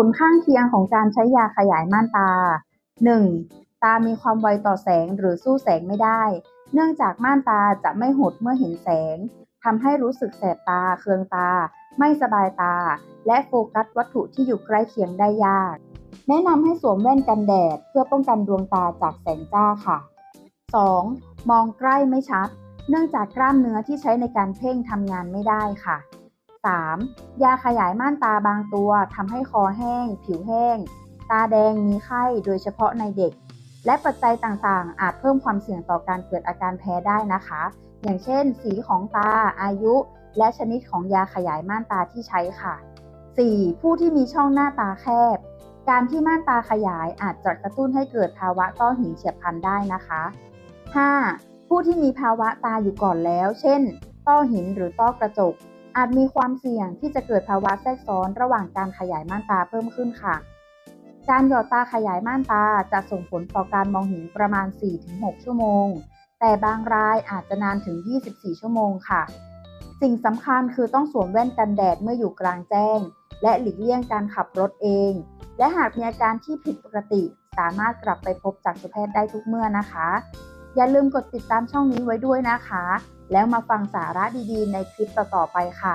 ผลข้างเคียงของการใช้ยาขยายม่านตา 1. ตามีความไวต่อแสงหรือสู้แสงไม่ได้ เนื่องจากม่านตาจะไม่หดเมื่อเห็นแสงทำให้รู้สึกแสบตา เคืองตา ไม่สบายตา และโฟกัสวัตถุที่อยู่ใกล้เคียงได้ยาก แนะนำให้สวมแว่นกันแดด เพื่อป้องกันดวงตาจากแสงจ้าค่ะ 2. มองใกล้ไม่ชัด เนื่องจากกล้ามเนื้อที่ใช้ในการเพ่งทำงานไม่ได้ค่ะ 3. ยาขยายม่านตาบางตัวทำให้คอแห้ง ผิวแห้ง ตาแดงมีไข้โดยเฉพาะในเด็ก และปัจจัยต่างๆ อาจเพิ่มความเสี่ยงต่อการเกิดอาการแพ้ได้นะคะ อย่างเช่น สีของตา อายุ และชนิดของยาขยายม่านตาที่ใช้ค่ะ 4. ผู้ที่มีช่องหน้าตาแคบ การที่ม่านตาขยายอาจจะกระตุ้นให้เกิดภาวะต้อหินเฉียบพลันได้นะคะ 5. ผู้ที่มีภาวะตาอยู่ก่อนแล้ว เช่น ต้อหินหรือต้อกระจก อาจมีความเสี่ยงที่จะเกิดภาวะแทรกซ้อนระหว่างการขยายม่านตาเพิ่มขึ้นค่ะ การหยอดตาขยายม่านตาจะส่งผลต่อการมองเห็นประมาณ 4-6 ชั่วโมง แต่บางรายอาจจะนานถึง 24 ชั่วโมงค่ะ สิ่งสำคัญคือต้องสวมแว่นกันแดดเมื่ออยู่กลางแจ้ง และหลีกเลี่ยงการขับรถเอง และหากมีอาการที่ผิดปกติ สามารถกลับไปพบจักษุแพทย์ได้ทุกเมื่อนะคะ อย่าลืมกดติดตามช่องนี้ไว้ด้วยนะคะ แล้วมาฟังสาระดีๆ ในคลิปต่อๆไปค่ะ